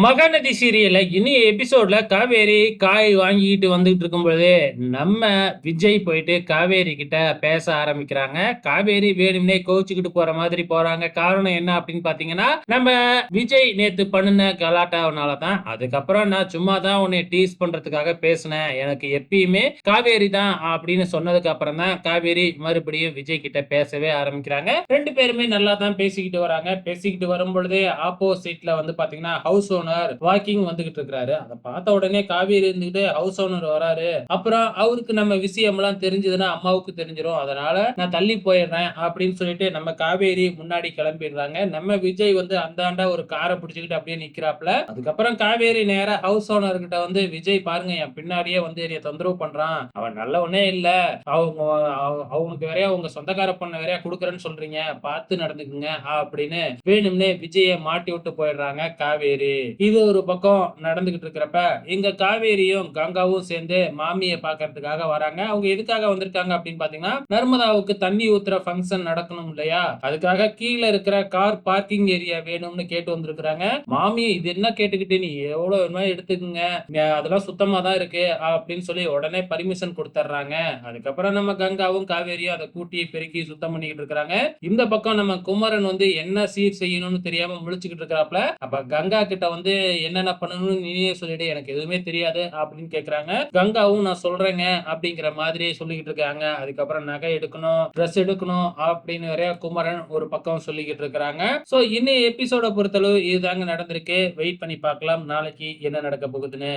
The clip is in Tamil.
மகாநதி சீரியல்ல இனி எபிசோட்ல காவேரி காய் வாங்கிட்டு வந்துகிட்டு இருக்கும்பொழுது நம்ம விஜய் போயிட்டு காவேரி கிட்ட பேச ஆரம்பிக்கிறாங்க. காவேரி வேணும்னே கோவிச்சுக்கிட்டு போற மாதிரி போறாங்க. காரணம் என்ன அப்படின்னு பாத்தீங்கன்னா நம்ம விஜய் நேத்து பண்ணுன கலாட்டாவனால தான் அதுக்கப்புறம் நான் சும்மா தான் உன்னை டீஸ் பண்றதுக்காக பேசினேன். எனக்கு எப்பயுமே காவேரி தான் அப்படின்னு சொன்னதுக்கு அப்புறம் தான் காவேரி மறுபடியும் விஜய் கிட்ட பேசவே ஆரம்பிக்கிறாங்க. ரெண்டு பேருமே நல்லா தான் பேசிக்கிட்டு வராங்க. பேசிக்கிட்டு வரும் பொழுது ஆப்போசிட்ல வந்து பாத்தீங்கன்னா ஹவுஸ் ஓனர் வாக்கிங் வந்துகிட்டு இருக்காரு அதை பார்த்த உடனே காவேரி இருந்துகிட்டு ஹவுஸ் ஓனர் வராரு. அப்புறம் அவருக்கு நம்ம விஷயம் எல்லாம் தெரிஞ்சதுன்னா அம்மாவுக்கு தெரிஞ்சிடும் அதனால நான் தள்ளி போயிடுறேன் அப்படின்னு சொல்லிட்டு நம்ம காவேரி முன்னாடி கிளம்பிடுறாங்க. நம்ம விஜய் வந்து அந்தாண்டா ஒரு காரை பிடிச்சிக்கிட்டு அப்படியே நிக்கிறாப்ல அதுக்கப்புறம் காவேரி நேரா ஹவுஸ் ஓனர் கிட்ட வந்து விஜய் பாருங்க என் பின்னாடியே வந்து என்னைய தொந்தரவு பண்றான். அவன் நல்லவனே இல்ல. அவங்க அவனுக்கு வேறையா உங்க சொந்தக்கார பொண்ணை வேறையா கொடுக்குறேன்னு சொல்றீங்க. பார்த்து நடந்துக்குங்க அப்படின்னு வேணும்னே விஜய மாட்டி விட்டு போயிடுறாங்க காவேரி. இது ஒரு பக்கம் நடந்துகிட்டு இருக்கிறப்ப இங்க காவேரியும் கங்காவும் சேர்ந்து மாமியை பாக்குறதுக்காக வராங்க. அவங்க எதுக்காக வந்திருக்காங்க அப்படின்னு பாத்தீங்கன்னா நர்மதாவுக்கு தண்ணி ஊத்துற ஃபங்க்ஷன் நடக்கணும் இல்லையா? அதுக்காக கீழே இருக்கிற கார் பார்க்கிங் ஏரியா வேணும்னு கேட்டு வந்திருக்கிறாங்க. மாமி இது என்ன கேட்டுக்கிட்டு நீ எவ்வளவு வேணுமா எடுத்துக்கோங்க. அதெல்லாம் சுத்தமா தான் இருக்கு. அப்படின்னு சொல்லி உடனே பர்மிஷன் கொடுத்துட்றாங்க அதுக்கப்புறம் நம்ம கங்காவும் காவேரியும் அதை கூட்டி பெருக்கி சுத்தம் பண்ணிக்கிட்டு இருக்காங்க இந்த பக்கம் நம்ம குமரன் வந்து என்ன சீர் செய்யணும்னு தெரியாம முழிச்சுக்கிட்டு இருக்கிறாப்ல அப்ப கங்கா கிட்ட வந்து வந்து என்னென்ன பண்ணணும்னு நீயே சொல்லிடு எனக்கு எதுவுமே தெரியாது அப்படின்னு கேக்குறாங்க. கங்காவும் நான் சொல்றேங்க அப்படிங்கிற மாதிரி சொல்லிக்கிட்டு இருக்காங்க. அதுக்கப்புறம் நகை எடுக்கணும் ட்ரெஸ் எடுக்கணும் அப்படின்னு நிறைய குமரன் ஒரு பக்கம் சொல்லிக்கிட்டு இருக்கிறாங்க. சோ இன்னும் எபிசோட பொறுத்தளவு இதுதாங்க நடந்திருக்கு. வெயிட் பண்ணி பார்க்கலாம். நாளைக்கு என்ன நடக்க போகுதுன்னு.